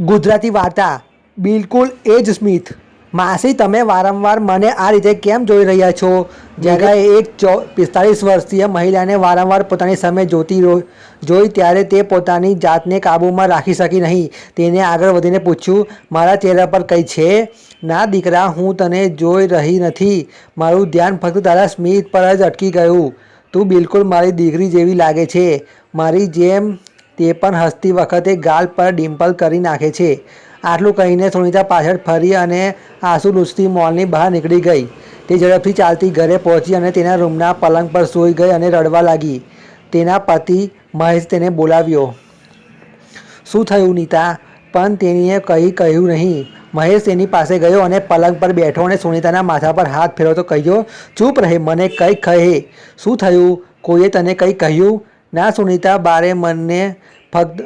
ગુજરાતી વાર્તા. બિલકુલ એ જ સ્મિત. માસી તમે વારંવાર મને આ રીતે કેમ જોઈ રહ્યા છો? જગ્યાએ એક ચો પિસ્તાળીસ વર્ષીય મહિલાને વારંવાર પોતાની સામે જોતી જોઈ ત્યારે તે પોતાની જાતને કાબૂમાં રાખી શકી નહીં. તેને આગળ વધીને પૂછ્યું મારા ચહેરા પર કંઈ છે? ના દીકરા હું તને જોઈ રહી નથી. મારું ધ્યાન ફક્ત તારા સ્મિત પર જ અટકી ગયું. તું બિલકુલ મારી દીકરી જેવી લાગે છે. મારી જેમ તે પણ હસતી વખતે ગાલ પર ડિમ્પલ કરી નાખે છે. આટલું કહીને સુનિતા પાછળ ફરી અને આંસુ લૂસતી મોલની બહાર નીકળી ગઈ. તે ઝડપથી ચાલતી ઘરે પહોંચી અને તેના રૂમના પલંગ પર સૂઈ ગઈ અને રડવા લાગી. તેના પતિ મહેશ તેને બોલાવ્યો. શું થયું નીતા પણ તેણીએ કંઈ કહ્યું નહીં. મહેશ તેની પાસે ગયો અને પલંગ પર બેઠો અને સુનિતાના માથા પર હાથ ફેરવતો કહ્યો, ચૂપ રહે, મને કંઈક કહે. શું થયું? કોઈએ તને કંઈ કહ્યું? ના સુનિતા, બારે મને ફક્ત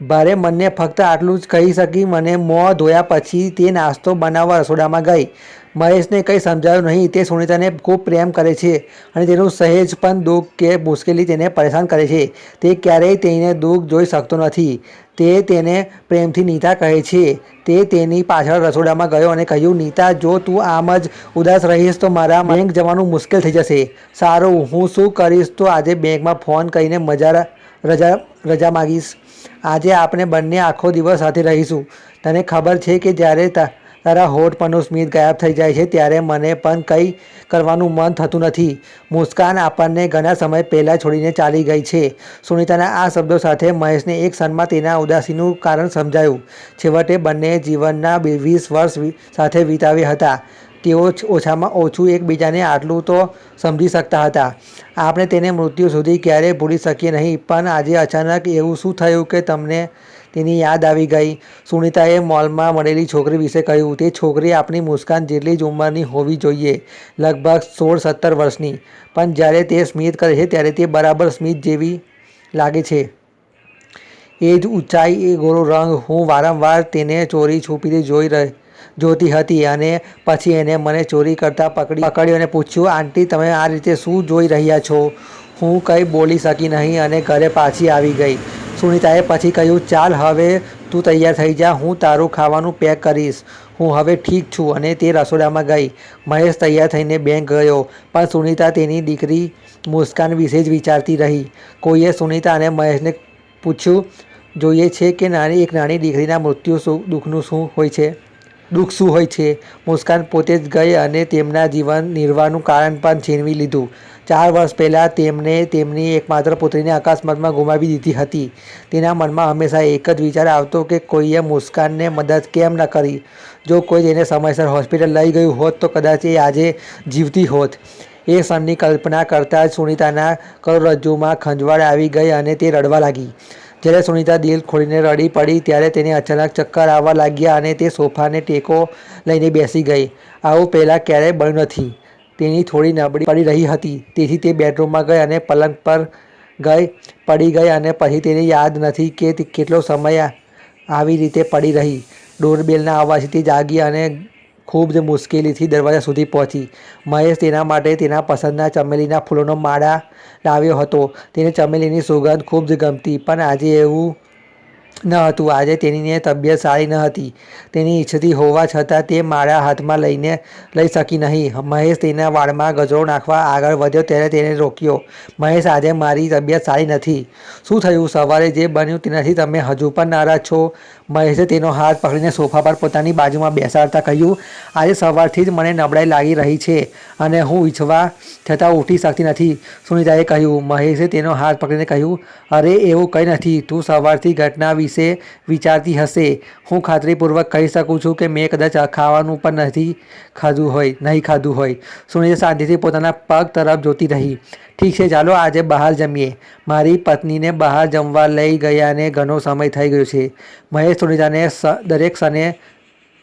ભારે મનને ફક્ત આટલું જ કહી શકી મને મોં ધોયા પછી તે નાસ્તો બનાવવા રસોડામાં ગઈ. મહેશને કંઈ સમજાયું નહીં. તે સુનિતાને ખૂબ પ્રેમ કરે છે અને તેનું સહેજ પણ દુઃખ કે મુશ્કેલી તેને પરેશાન કરે છે. તે ક્યારેય તેને દુઃખ જોઈ શકતો નથી. તે તેને પ્રેમથી નીતા કહે છે. તે તેની પાછળ રસોડામાં ગયો અને કહ્યું, નીતા, જો તું આમ જ ઉદાસ રહીશ તો મારા બેંક જવાનું મુશ્કેલ થઈ જશે. સારું, હું શું કરીશ? તો આજે બેંકમાં ફોન કરીને મજા રજા રજા માગીશ. આજે આપણે બંને આખો દિવસ સાથે રહીશું. તને ખબર છે કે જ્યારે તા- તારા હોઠ પરનું સ્મિત ગાયબ થઈ જાય છે ત્યારે મને પણ કંઈ કરવાનું મન થતું નથી. મુસ્કાન આપણને ઘણા સમય પહેલાં છોડીને ચાલી ગઈ છે. સુનિતાના આ શબ્દો સાથે મહેશને એક ક્ષણમાં તેના ઉદાસીનું કારણ સમજાયું. છેવટે બંને જીવનના વીસ વર્ષ સાથે વિતાવ્યા હતા. તેઓ ઓછામાં ઓછું એકબીજાને આટલું તો સમજી શકતા હતા. આપણે તેને મૃત્યુ સુધી ક્યારેય ભૂલી શકીએ નહીં, પણ આજે અચાનક એવું શું થયું કે તમને તેની યાદ આવી ગઈ. સુનિતાએ મોલમાં મળેલી છોકરી વિશે કહ્યું, તે છોકરી આપણી મુસ્કાન જેટલી જ ઉંમરની હોવી જોઈએ, લગભગ સોળ સત્તર વર્ષની. પણ જ્યારે તે સ્મિત કરે છે, ત્યારે તે બરાબર સ્મિત જેવી લાગે છે. એ જ ઊંચાઈ, એ ગોરો રંગ હું વારંવાર તેને ચોરી છુપીને જોઈ રહી, જોતી હતી અને પછી એને મને ચોરી કરતા પકડી, પકડ્યો અને પૂછ્યું, આંટી, તમે આ રીતે શું જોઈ રહ્યા છો? હું કંઈ બોલી શકી નહીં અને ઘરે પાછી આવી ગઈ. સુનિતાએ પછી કહ્યું, ચાલ હવે તું તૈયાર થઈ જા, હું તારું ખાવાનું પેક કરીશ. હું હવે ઠીક છું અને તે રસોડામાં ગઈ. મહેશ તૈયાર થઈને બેંક ગયો, પણ સુનિતા તેની દીકરી મુસ્કાન વિશે જ વિચારતી રહી. કોઈએ સુનિતા અને મહેશને પૂછ્યું, જોઈએ છે કે નાની, એક નાની દીકરીના મૃત્યુ શું, દુઃખનું શું હોય છે? દુઃખ શું હોય છે? મુસ્કાન પોતે જ ગઈ અને તેમના જીવન નિર્વાહનું કારણ પણ છીનવી લીધું. ચાર વર્ષ પહેલાં તેમણે તેમની એકમાત્ર પુત્રીને અકસ્માતમાં ગુમાવી દીધી હતી. તેના મનમાં હંમેશા એક જ વિચાર આવતો કે કોઈએ મુસ્કાનને મદદ કેમ ન કરી? જો કોઈ તેને સમયસર હોસ્પિટલ લઈ ગયું હોત તો કદાચ એ આજે જીવતી હોત. એ ક્ષણની કલ્પના કરતાં જ સુનિતાના કરોડરજ્જુમાં ખંજવાળ આવી ગઈ અને તે રડવા લાગી. જ્યારે સુનિતા દિલ ખોલીને રડી પડી ત્યારે તેને અચાનક ચક્કર આવવા લાગ્યા અને તે સોફાને ટેકો લઈને બેસી ગઈ. આવું પહેલાં ક્યારેય બન્યું નથી. તેની થોડી નબળી પડી રહી હતી. તેથી તે બેડરૂમમાં ગઈ અને પલંગ પર ગઈ, પડી ગઈ અને પછી તેને યાદ નથી કે કેટલો સમય આવી રીતે પડી રહી. ડોરબેલના અવાજથી જાગી અને ખૂબ જ મુશ્કેલીથી દરવાજા સુધી પહોંચી. મહેશ તેના માટે તેના પસંદના ચમેલીના ફૂલોનો માળા લાવ્યો હતો. તેને ચમેલીની સુગંધ ખૂબ જ ગમતી, પણ આજે એવું ન હતું. આજે તેની તબિયત સારી ન હતી. તેની ઈચ્છતી હોવા છતાં તે મારા હાથમાં લઈને લઈ શકી નહીં. મહેશ તેના વાળમાં ગજરો નાખવા આગળ વધ્યો ત્યારે તેને રોક્યો, મહેશ, આજે મારી તબિયત સારી નથી. શું થયું? સવારે જે બન્યું તેનાથી તમે હજુ પણ નારાજ છો? મહેશે તેનો હાથ પકડીને સોફા પર પોતાની બાજુમાં બેસાડતા કહ્યું, આજે સવારથી જ મને નબળાઈ લાગી રહી છે અને હું ઈચ્છવા છતાં ઉઠી શકતી નથી. સુનિતાએ કહ્યું. મહેશે તેનો હાથ પકડીને કહ્યું, અરે, એવું કંઈ નથી. તું સવારથી ઘટના વિશે વિચારતી હશે. હું ખાતરીપૂર્વક કહી શકું છું કે મેં કદાચ ખાવાનું પણ નથી ખાધું હોય, નહીં ખાધું હોય. સુનિતા શાંતિથી પોતાના પગ તરફ જોતી રહી. ઠીક છે, ચાલો આજે બહાર જમીએ. મારી પત્નીને બહાર જમવા લઈ ગયાને ઘણો સમય થઈ ગયો છે. મહેશ સુનિતાને દરેક ક્ષણે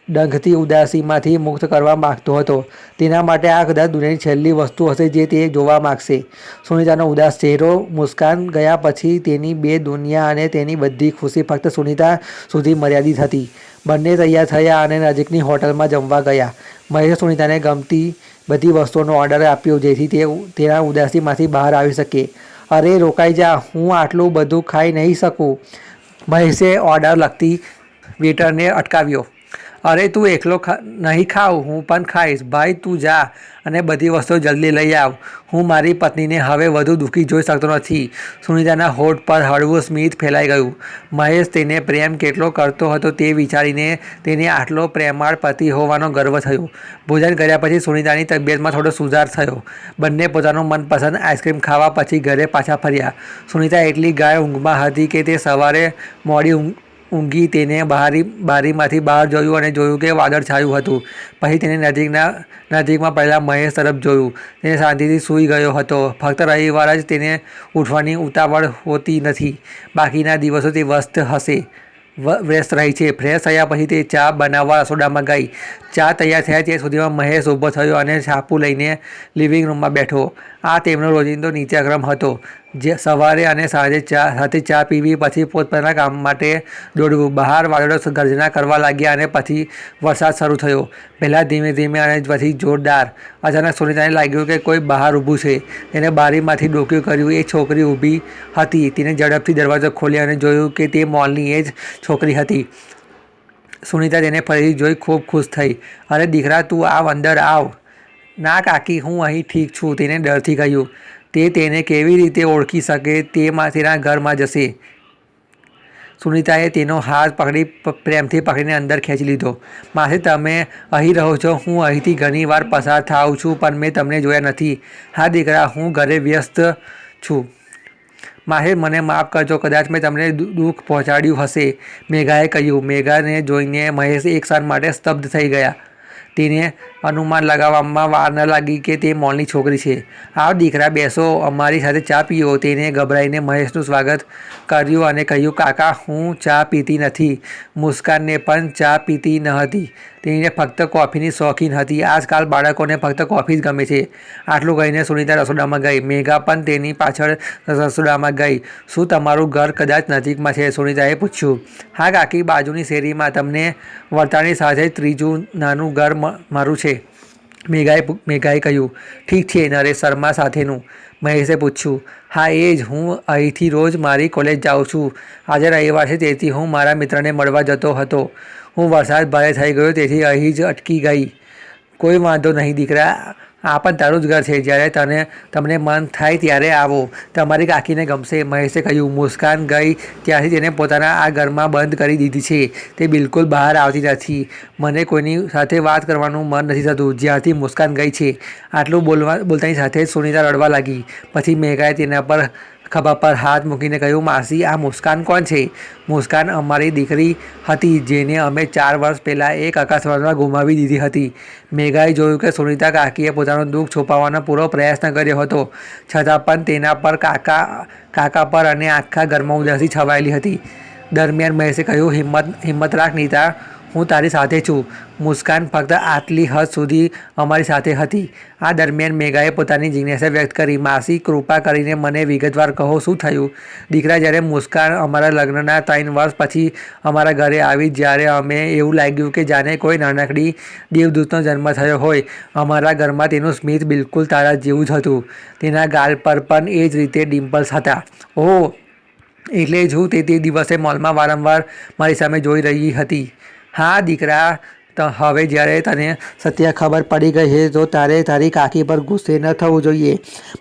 ડંખથી ઉદાસીમાંથી મુક્ત કરવા માગતો હતો. તેના માટે આ કદાચ દુનિયાની છેલ્લી વસ્તુ હશે જે તે જોવા માગશે. સુનિતાનો ઉદાસ ચહેરો મુસ્કાન ગયા પછી તેની બે દુનિયા અને તેની બધી ખુશી ફક્ત સુનિતા સુધી મર્યાદિત હતી. બંને તૈયાર થયા અને નજીકની હોટલમાં જમવા ગયા. મહેશે સુનિતાને ગમતી બધી વસ્તુઓનો ઓર્ડર આપ્યો જેથી તે તેના ઉદાસીમાંથી બહાર આવી શકે. અરે, રોકાઈ જા. હું આટલું બધું ખાઈ નહીં શકું. મહેશે ઓર્ડર લખતી વેટરને અટકાવ્યો. અરે તું એકલો ખા, નહીં ખાવ હું પણ ખાઈશ. ભાઈ, તું જા અને બધી વસ્તુઓ જલ્દી લઈ આવ. હું મારી પત્નીને હવે વધુ દુઃખી જોઈ શકતો નથી. સુનિતાના હોઠ પર હળવું સ્મિત ફેલાઈ ગયું. મહેશ તેને પ્રેમ કેટલો કરતો હતો તે વિચારીને તેને આટલો પ્રેમાળ પતિ હોવાનો ગર્વ થયો. ભોજન કર્યા પછી સુનિતાની તબિયતમાં થોડો સુધાર થયો. બંને પોતાનો મનપસંદ આઈસ્ક્રીમ ખાવા પછી ઘરે પાછા ફર્યા. સુનિતા એટલી ગાય ઊંઘમાં હતી કે તે સવારે મોડી ઊંઘ ઊંઘી તેને બારી, બારીમાંથી બહાર જોયું અને જોયું કે વાદળ છાયું હતું. પછી તેને નજીકના, નજીકમાં પહેલાં મહેશ તરફ જોયું. તેને શાંતિથી સૂઈ ગયો હતો. ફક્ત રવિવાર જ તેને ઉઠવાની ઉતાવળ હોતી નથી. બાકીના દિવસો તે વ્યસ્ત હશે. વ્યસ્ત રહી છે. ફ્રેશ થયા પછી તે ચા બનાવવા રસોડામાં ગઈ. ચા તૈયાર થયા ત્યાં સુધીમાં મહેશ ઊભો થયો અને છાપું લઈને લિવિંગ રૂમમાં બેઠો. આ તેમનો રોજિંદો નિત્યક્રમ હતો. જે સવારે અને સાંજે ચા, સાથે ચા પીવી, પછી પોતપોતાના કામ માટે દોડવું, બહાર વાદળો ગર્જના કરવા લાગ્યા અને પછી વરસાદ શરૂ થયો. પહેલાં ધીમે ધીમે અને પછી જોરદાર. અચાનક સુનિતાને લાગ્યું કે કોઈ બહાર ઊભું છે. એને બારીમાંથી ડોક્યું કર્યું, એ છોકરી ઊભી હતી. તેને ઝડપથી દરવાજો ખોલ્યો અને જોયું કે તે મોલની એ જ છોકરી હતી. સુનિતા તેને ફરીથી જોઈ ખૂબ ખુશ થઈ. અરે દીકરા, તું આવ અંદર આવ. ના કાકી, હું અહીં ઠીક છું, તેને ડરથી કહ્યું. તે તેને કેવી રીતે ઓળખી શકે તે માં તેના ઘરમાં જશે. સુનિતાએ તેનો હાથ પકડી પ્રેમથી પકડીને અંદર ખેંચી લીધો. માસી, તમે અહીં રહો છો. હું અહીંથી ઘણી વાર પસાર થાઉં છું, પણ મેં તમને જોયા નથી. હા, દીકરા, હું ઘરે વ્યસ્ત છું. માહે, મને માફ કરજો. કદાચ મેં તમને દુઃખ પહોંચાડ્યું હશે. મેઘાએ કહ્યું. મેઘાને જોઈને મહેશ એક ક્ષણ માટે સ્તબ્ધ થઈ ગયા. તેને અનુમાન લગાવવામાં વાર ન લાગી કે તે મોલની છોકરી છે. આવ દીકરા બેસો, અમારી સાથે ચા પીઓ. તેને ગભરાઈને મહેશનું સ્વાગત કર્યું અને કહ્યું, કાકા, હું ચા પીતી નથી. મુસ્કાનને પણ ચા પીતી ન હતી. તેને ફક્ત કોફીની શોખીન હતી. આજકાલ બાળકોને ફક્ત કોફી જ ગમે છે. આટલું કહીને સુનિતા રસોડામાં ગઈ. મેઘા પણ તેની પાછળ રસોડામાં ગઈ. શું તમારું ઘર કદાચ નજીકમાં છે? સુનિતાએ પૂછ્યું. હા કાકી, બાજુની શેરીમાં. તમને વળતાની સાથે ત્રીજું નાનું ઘર મારું છે. મેઘાએ મેઘાએ કહ્યું, ઠીક છે, નરેશ શર્મા સાથેનું. મહેશે પૂછ્યું, હા, એ જ. હું અહીંથી રોજ મારી કોલેજ જાઉં છું. આજે રવિવાર છે તેથી હું મારા મિત્રને મળવા જતો હતો. હું વરસાદ ભારે થઈ ગયો, તેથી અહીં જ અટકી ગઈ. કોઈ વાંધો નહીં, દીકરા. આ પણ તારું જ ઘર છે. જ્યારે તને, તમને મન થાય ત્યારે આવો. તમારી કાકીને ગમશે. મહેશે કહ્યું, મુસ્કાન ગઈ. ત્યારથી તેને પોતાના આ ઘરમાં બંધ કરી દીધી છે. તે બિલકુલ બહાર આવતી નથી. મને કોઈની સાથે વાત કરવાનું મન નથી થતું. જ્યાંથી મુસ્કાન ગઈ છે, આટલું બોલવા, બોલતાની સાથે સુનિતા રડવા લાગી. પછી મેઘાએ તેના પર ખભા પર હાથ મૂકીને કહ્યું, માસી, આ મુસ્કાન કોણ છે? મુસ્કાન અમારી દીકરી હતી, જેને અમે ચાર વર્ષ પહેલાં એક અકસ્માતમાં ગુમાવી દીધી હતી. મેઘાએ જોયું કે સુનિતા કાકીએ પોતાનું દુઃખ છુપાવવાનો પૂરો પ્રયત્ન કર્યો હતો, છતાં પણ તેના પર કાકા કાકા પર અને આખા ઘરમાં ઉદાસી છવાયેલી હતી. દરમિયાન મહેશે કહ્યું, હિંમત હિંમત રાખ નીતા હું તારી સાથે છું. મુસ્કાન ફક્ત આટલી હદ સુધી અમારી સાથે હતી. આ દરમિયાન મેઘાએ પોતાની જિજ્ઞાસા વ્યક્ત કરી, માસી, કૃપા કરીને મને વિગતવાર કહો શું થયું? દીકરા, જ્યારે મુસ્કાન અમારા લગ્નના ત્રણ વર્ષ પછી અમારા ઘરે આવી, જ્યારે અમે એવું લાગ્યું કે જાણે કોઈ નાનકડી દેવદૂતનો જન્મ થયો હોય. અમારા ઘરમાં તેનું સ્મિત બિલકુલ તારા જેવું જ હતું. તેના ગાલ પર પણ એ જ રીતે ડિમ્પલ્સ હતા. ઓહ, એટલે જ હું તે તે દિવસે મોલમાં વારંવાર મારી સામે જોઈ રહી હતી. હા, દીકરા, તો હવે જ્યારે તને સત્ય ખબર પડી ગઈ છે, તો તારે તારી કાકી પર ગુસ્સે ન થવું જોઈએ.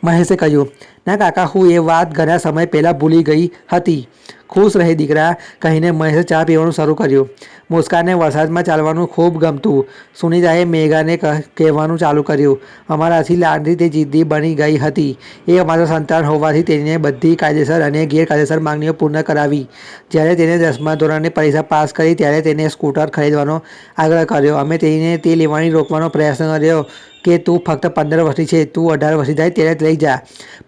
મહેશે કહ્યું, ના કાકા, હું એ વાત ઘણા સમય પહેલાં ભૂલી ગઈ હતી. ખુશ રહે દીકરા, કહીને મહેશે ચા પીવાનું શરૂ કર્યું. મુસ્કાનને વરસાદમાં ચાલવાનું ખૂબ ગમતું. સુનિતાએ મેઘાને કહ- કહેવાનું ચાલુ કર્યું. અમારાથી લાંડી તે જિદ્દી બની ગઈ હતી. એ અમારા સંતાન હોવાથી તેને બધી કાયદેસર અને ગેરકાયદેસર માંગણીઓ પૂર્ણ કરાવી. જ્યારે તેને દસમા ધોરણની પરીક્ષા પાસ કરી, ત્યારે તેને સ્કૂટર ખરીદવાનો આગ્રહ કર્યો. અમે તેને તે લેવાની રોકવાનો પ્રયત્ન કર્યો. કે તું ફક્ત પંદર વર્ષની છે, તું અઢાર વર્ષની થાય ત્યારે જ લઈ જા.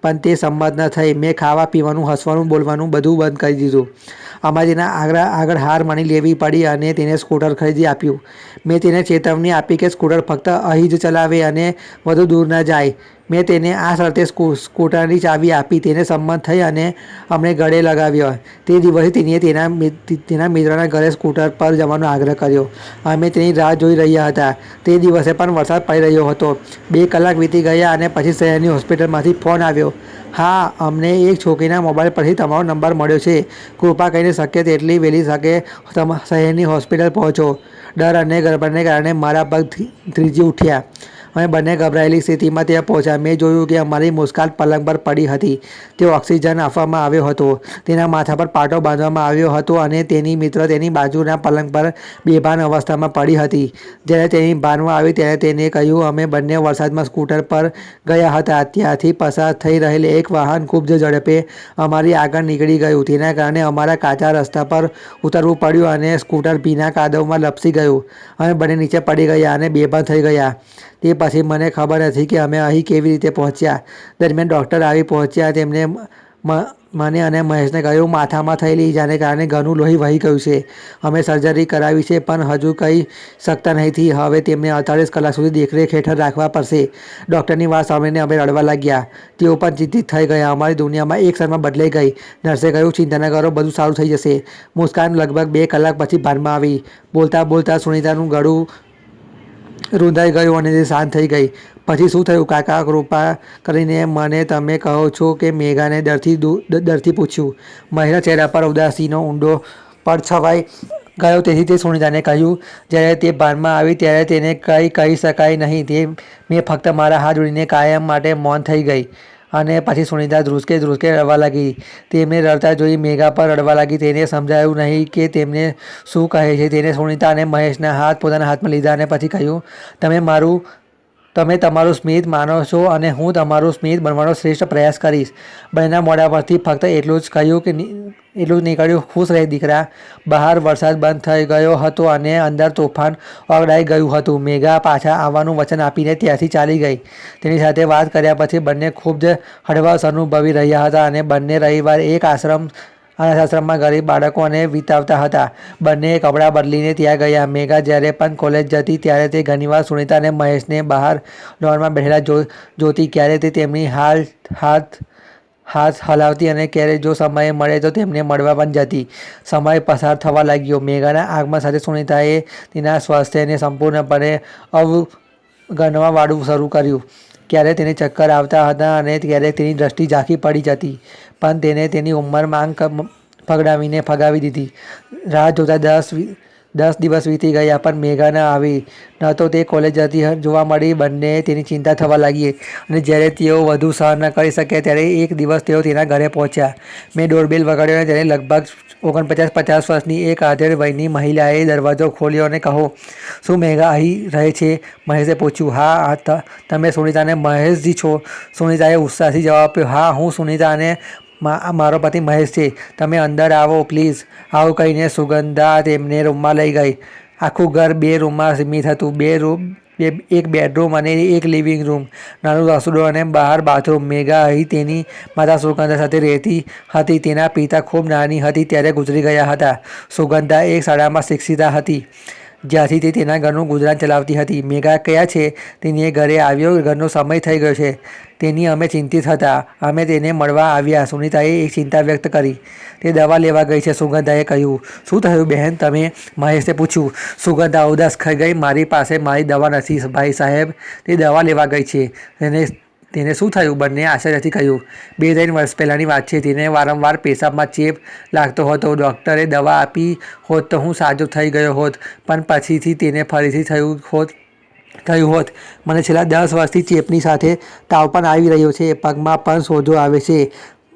પણ તે સંમત ન થઈ. મેં ખાવા, પીવાનું, હસવાનું, બોલવાનું બધું બંધ કરી દીધું. અમારે તેના આગળ આગળ હાર માની લેવી પડી અને તેને સ્કૂટર ખરીદી આપ્યું. મેં તેને ચેતવણી આપી કે સ્કૂટર ફક્ત અહીં જ ચલાવે અને વધુ દૂર ન જાય. મેં તેને આ શરતે સ્કૂ- સ્કૂટરની ચાવી આપી, તેને સંમત થઈ અને અમને ગળે લગાવ્યો. તે દિવસે તેણીએ તેના તેના મિત્રના ઘરે સ્કૂટર પર જવાનો આગ્રહ કર્યો. અમે તેની રાહ જોઈ રહ્યા હતા. તે દિવસે પણ વરસાદ પડી રહ્યો હતો. બે કલાક વીતી ગયા અને પછી શહેરની હોસ્પિટલમાંથી ફોન આવ્યો. હા, અમને એક છોકરીના મોબાઈલ પરથી તમારો નંબર મળ્યો છે. કૃપા કરીને શક્ય તેટલી વહેલી શકે શહેરની હોસ્પિટલ પહોંચો. ડર અને ગરબડને કારણે મારા પગ ધ્રીજી ઉઠ્યા. અમે બંને ગભરાયેલી સ્થિતિમાં ત્યાં પહોંચ્યા. મેં જોયું કે અમારી મુસ્કાન પલંગ પર પડી હતી. તે ઓક્સિજન આપવામાં આવ્યો હતો. તેના માથા પર પાટો બાંધવામાં આવ્યો હતો અને તેની મિત્ર તેની બાજુના પલંગ પર બેભાન અવસ્થામાં પડી હતી. જ્યારે તેની ભાનમાં આવી ત્યારે તેને કહ્યું, અમે બંને વરસાદમાં સ્કૂટર પર ગયા હતા. ત્યાંથી પસાર થઈ રહેલ એક વાહન ખૂબ જ ઝડપે અમારી આગળ નીકળી ગયું. તેના કારણે અમારા કાચા રસ્તા પર ઉતરવું પડ્યું અને સ્કૂટર ભીના કાદવમાં લપસી ગયું. અમે બંને નીચે પડી ગયા અને બેભાન થઈ ગયા. તે પછી મને ખબર નથી કે અમે અહીં કેવી રીતે પહોંચ્યા. દરમિયાન ડૉક્ટર આવી પહોંચ્યા, તેમને મને અને મહેશને કહ્યું, માથામાં થયેલી ઈજાને કારણે ઘણું લોહી વહી ગયું છે. અમે સર્જરી કરાવી છે, પણ હજુ કંઈ શકતા નથી. હવે તેમને અડતાલીસ કલાક સુધી દેખરેખ હેઠળ રાખવા પડશે. ડૉક્ટરની વાત સાંભળીને અમે રડવા લાગ્યા. તેઓ પણ ચિંતિત થઈ ગયા. અમારી દુનિયામાં એક ક્ષણમાં બદલાઈ ગઈ. નર્સે કહ્યું ચિંતા ન કરો બધું સારું થઈ જશે. મુસ્કાન લગભગ બે કલાક પછી ભાનમાં આવી. બોલતા બોલતા સુનિતાનું ગળું રૂંધાઈ ગયું અને તે શાંત થઈ ગઈ. પછી શું થયું? કાકા, કૃપા કરીને મને તમે કહો છો કે મેઘાને ડરથી ડરથી પૂછ્યું. મહિલા ચહેરા પર ઉદાસીનો ઊંડો પર છવાઈ ગયો. તેથી તે સુનિતાને કહ્યું, જ્યારે તે ભાનમાં આવી ત્યારે તેને કંઈ કહી શકાય નહીં. તે, મેં ફક્ત મારા હાથ જોડીને કાયમ માટે મૌન થઈ ગઈ. અને પછી સુનિતા ધ્રુસકે ધ્રુસકે રડવા લાગી. તેમને રડતા જોઈ મેઘા પર રડવા લાગી. તેને સમજાયું નહીં કે તેમને શું કહે છે. તેને સુનિતા અને મહેશના હાથ પોતાના હાથમાં લીધા અને પછી કહ્યું, તમે મારું તમે તમારું સ્મિત માનો છો અને હું તમારું સ્મિત બનવાનો શ્રેષ્ઠ પ્રયાસ કરીશ. બંનેના મોઢા પરથી ફક્ત એટલું જ કહ્યું કે એટલું જ નીકળ્યું, ખુશ રહે દીકરા. બહાર વરસાદ બંધ થઈ ગયો હતો અને અંદર તોફાન ઓગળાઈ ગયું હતું. મેઘા પાછા આવવાનું વચન આપીને ત્યાંથી ચાલી ગઈ. તેની સાથે વાત કર્યા પછી બંને ખૂબ જ હળવાશ અનુભવી રહ્યા હતા અને બંને રવિવાર એક આશ્રમ અનાથ આશ્રમમાં ગરીબ બાળકોને વિતાવતા હતા. બંને કપડાં બદલીને ત્યાં ગયા. મેઘા જ્યારે પણ કોલેજ જતી ત્યારે તે ઘણીવાર સુનિતા અને મહેશને બહાર લોનમાં બેઠેલા જો, જોતી ક્યારે તે તેમની હાલ, હાથ હાથ હલાવતી અને ક્યારે જો સમય મળે તો તેમને મળવા પણ જતી. સમય પસાર થવા લાગ્યો. મેઘાના આગમન સાથે સુનિતાએ તેના સ્વાસ્થ્યને સંપૂર્ણપણે અવગણવાવાળું શરૂ કર્યું. ક્યારે તેને ચક્કર આવતા હતા અને ક્યારેક તેની દ્રષ્ટિ ઝાંખી પડી જતી. પણ તેને તેની ઉંમર માંગ ફગડાવીને ફગાવી દીધી. રાહ જોતા દસ દસ દિવસ વીતી ગયા પણ મેઘા ન આવી. ન તો તે કોલેજ જતી જોવા મળી બંને તેની ચિંતા થવા લાગી. અને જ્યારે તેઓ વધુ સહન ન કરી શકે ત્યારે એક દિવસ તેઓ તેના ઘરે પહોંચ્યા. મેં ડોરબેલ વગાડ્યો અને ત્યારે લગભગ ઓગણપચાસ પચાસ વર્ષની એક આધેડ વયની મહિલાએ દરવાજો ખોલ્યો અને કહો, શું મેઘા અહીં રહે છે? મહેશે પૂછ્યું, હા તમે સુનિતાને મહેશજી છો. સુનિતાએ ઉત્સાહથી જવાબ આપ્યો, હા, હું સુનિતા અને આ મારો પતિ મહેશ છે. તમે અંદર આવો પ્લીઝ આવું કહીને સુગંધા તેમને રૂમમાં લઈ ગઈ. આખું ઘર બે રૂમમાં સીમિત હતું. બે રૂમ, બે એક બેડરૂમ અને એક લિવિંગ રૂમ. નાનું રસોડું અને બહાર બાથરૂમ. મેઘા અહીં તેની માતા સુગંધા સાથે રહેતી હતી. તેના પિતા ખૂબ નાની હતી, ત્યારે ગુજરી ગયા હતા. સુગંધા એક શાળામાં શિક્ષિતા હતી. જ્યાંથી તે તેના ઘરનું ગુજરાન ચલાવતી હતી. મેઘા કયા છે તેની ઘરે આવ્યો, ઘરનો સમય થઈ ગયો છે. તેની અમે ચિંતિત હતા. અમે તેને મળવા આવ્યા. સુનિતાએ એક ચિંતા વ્યક્ત કરી. તે દવા લેવા ગઈ છે, સુગંધાએ કહ્યું. શું થયું બહેન તમે મહેશે પૂછ્યું. સુગંધા ઉદાસ થઈ ગઈ. મારી પાસે મારી દવા નથી. ભાઈ સાહેબ, તે દવા લેવા ગઈ છે. તેને તેને શું થયું? બંને આશ્ચર્યથી કહ્યું, બે ત્રણ વર્ષ પહેલાંની વાત છે. તેને વારંવાર પેશાબમાં ચેપ લાગતો હતો. ડૉક્ટરે દવા આપી હોત તો હું સાજો થઈ ગયો હોત, પણ પછીથી તેને ફરીથી થયું હોત થયું હોત. મને છેલ્લા દસ વર્ષથી ચેપની સાથે તાવ પણ આવી રહ્યો છે. પગમાં પણ સોજો આવે છે.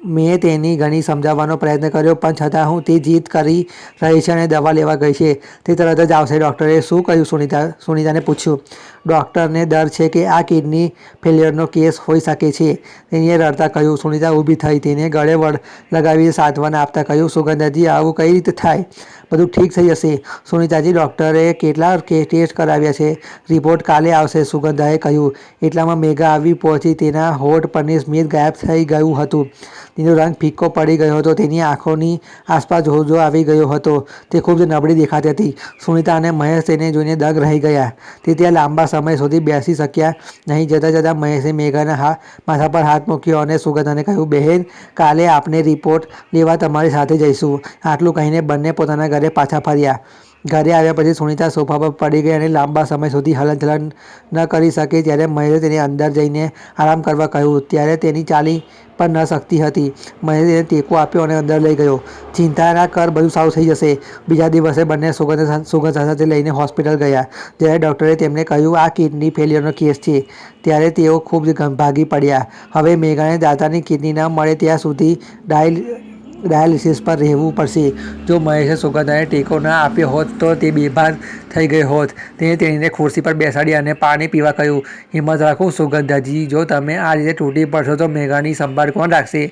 મેં તેની ઘણી સમજાવવાનો પ્રયત્ન કર્યો, પણ છતાં હું તે જીદ કરી રહી છે અને દવા લેવા ગઈ છે. તે તરત જ આવશે. ડૉક્ટરે શું કહ્યું? સુનિતા, સુનિતાને પૂછ્યું ડૉક્ટરને ડર છે કે આ કિડની ફેલિયરનો કેસ હોઈ શકે છે. તેણીએ રડતા કહ્યું, સુનિતા ઊભી થઈ. તેને ગળે વળ લગાવી સાંત્વના આપતા કહ્યું, સુગંધાજી, આવું કઈ રીતે થાય? બધું ઠીક થઈ જશે. સુનિતાજી ડૉક્ટરે કેટલા ટેસ્ટ કરાવ્યા છે? રિપોર્ટ કાલે આવશે, સુગંધાએ કહ્યું. એટલામાં મેઘા આવી પહોંચી તેના હોઠ પરની સ્મિત ગાયબ થઈ ગયું હતું. તેનો રંગ ફીકો પડી ગયો હતો. તેની આંખોની આસપાસ જોજો આવી ગયો હતો. તે ખૂબ જ નબળી દેખાતી હતી. સુનિતા અને મહેશ તેને જોઈને દગ રહી ગયા. તે ત્યાં લાંબા સમય સુધી બેસી શક્યા નહીં. જતાં જતાં મહેશે મેઘાના હા, માથા પર હાથ મૂક્યો અને સુગંધાને કહ્યું, બહેન, કાલે આપણે રિપોર્ટ લેવા તમારી સાથે જઈશું. આટલું કહીને બંને પોતાના ઘરે પાછા ફર્યા. ઘરે આવ્યા પછી સુનિતા સોફા પર પડી ગઈ અને લાંબા સમય સુધી હલનચલન ન કરી શકે ત્યારે મહેશે તેને અંદર જઈને આરામ કરવા કહ્યું. ત્યારે તેની ચાલી પણ ન શકતી હતી. મહેશે તેને ટેકો આપ્યો અને અંદર લઈ ગયો. ચિંતા ના કર બધું સારું થઈ જશે. બીજા દિવસે બંને સુગંધ સુગંધ સાથે લઈને હોસ્પિટલ ગયા. ત્યારે ડૉક્ટરે તેમને કહ્યું, આ કિડની ફેલિયરનો કેસ છે. ત્યારે તેઓ ખૂબ ભાગી પડ્યા. હવે મેઘાને દાદાની કિડની ન મળે ત્યાં સુધી ડાયલ ડાયાલિસિસ પર રહેવું પડશે. જો મહેશે સુગંધાને ટેકો ના આપ્યો હોત તો તે બેભાન થઈ ગઈ હોત. તેણે તેણીને ખુરશી પર બેસાડી અને પાણી પીવા કહ્યું, હિંમત રાખો સુગંધાજી જો તમે આ રીતે તૂટી પડશો તો મેઘાની સંભાળ કોણ રાખશે?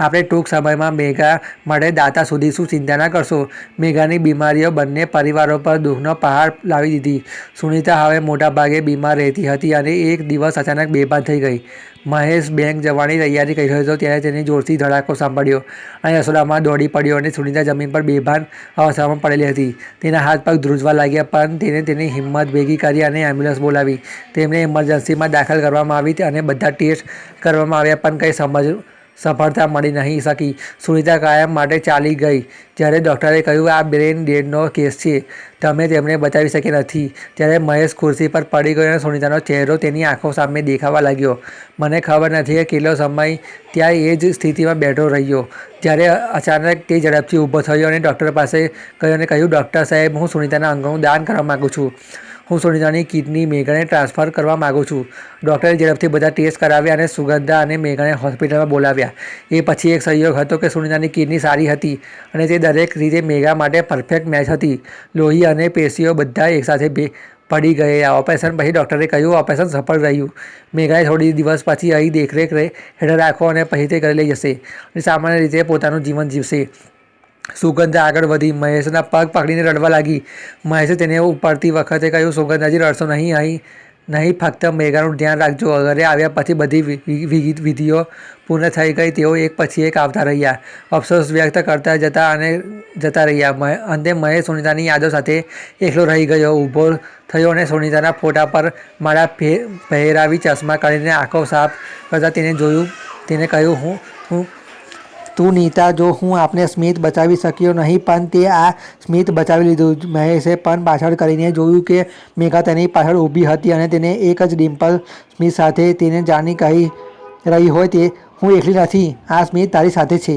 આપણે ટૂંક સમયમાં મેઘા માટે દાતા શોધીશું ચિંતા ના કરશો? મેઘાની બીમારીઓ બંને પરિવારો પર દુઃખનો પહાડ લાવી દીધી. સુનિતા હવે મોટાભાગે બીમાર રહેતી હતી અને એક દિવસ અચાનક બેભાન થઈ ગઈ. મહેશ બેંક જવાની તૈયારી કરી રહ્યો હતો, ત્યારે તેને જોરથી ધડાકો સાંભળ્યો અને રસોડામાં દોડી પડ્યો અને સુનિતા જમીન પર બેભાન અવસ્થામાં પડેલી હતી. તેના હાથ પગ ધ્રુજવા લાગ્યા, પણ તેને તેની હિંમત ભેગી કરી અને એમ્બ્યુલન્સ બોલાવી. તેમને ઇમરજન્સીમાં દાખલ કરવામાં આવી અને બધા ટેસ્ટ કરવામાં આવ્યા, પણ કંઈ સમજ સફળતા મળી નહીં શકી. સુનિતા કાયમ માટે ચાલી ગઈ. જ્યારે ડૉક્ટરે કહ્યું, આ બ્રેન ડેડનો કેસ છે. તમે તેમને બચાવી શકે નથી. ત્યારે મહેશ ખુરશી પર પડી ગયો અને સુનિતાનો ચહેરો તેની આંખો સામે દેખાવા લાગ્યો. મને ખબર નથી કે કેટલો સમય ત્યાં એ જ સ્થિતિમાં બેઠો રહ્યો. જ્યારે અચાનક તે ઝડપથી ઊભો થયો અને ડૉક્ટર પાસે ગયો અને કહ્યું, ડૉક્ટર સાહેબ, હું સુનિતાના અંગોનું દાન કરવા માગું છું. હું સુનિતાની કિડની મેઘાને ટ્રાન્સફર કરવા માગું છું. ડૉક્ટરે ઝડપથી બધા ટેસ્ટ કરાવ્યા અને સુગંધા અને મેઘાને હોસ્પિટલમાં બોલાવ્યા. એ પછી એક સહયોગ હતો કે સુનિતાની કિડની સારી હતી અને તે દરેક રીતે મેઘા માટે પરફેક્ટ મેચ હતી. લોહી અને પેશીઓ બધા એકસાથે બે પડી ગયા. ઓપરેશન પછી ડૉક્ટરે કહ્યું, ઓપરેશન સફળ રહ્યું. મેઘાએ થોડી દિવસ પછી અહીં દેખરેખ રહે- હેઠળ રાખો અને પછી તે ઘરે લઈ જશે અને સામાન્ય રીતે પોતાનું જીવન જીવશે. સુગંધા આગળ વધી, મહેશના પગ પકડીને રડવા લાગી. મહેશે તેને ઉપાડતી વખતે કહ્યું, સુગંધાજી, રડશો નહીં, અહીં નહીં, ફક્ત મેઘાનું ધ્યાન રાખજો. ઘરે આવ્યા પછી બધી વિધિઓ પૂર્ણ થઈ ગઈ. તેઓ એક પછી એક આવતા રહ્યા. અફસોસ વ્યક્ત કરતા જતા અને જતા રહ્યા. અંતે મહેશ સુનિતાની યાદો સાથે એકલો રહી ગયો. ઊભો થયો અને સુનિતાના ફોટા પર મારા પહેરાવી ચશ્મા કાઢીને આંખો સાફ કરતા તેને જોયું, તેને કહ્યું, હું હું તું નીતા, જો હું આપને સ્મિત બચાવી શક્યો નહીં, પણ તે આ સ્મિત બચાવી લીધું મહેશે. પણ પાછળ કરીને જોયું કે મેઘા તેની પાછળ ઊભી હતી અને તેને એક જ ડિમ્પલ સ્મિત સાથે તેને જાણી કહી રહી હોય તે હું એકલી નથી. આ સ્મિત તારી સાથે છે.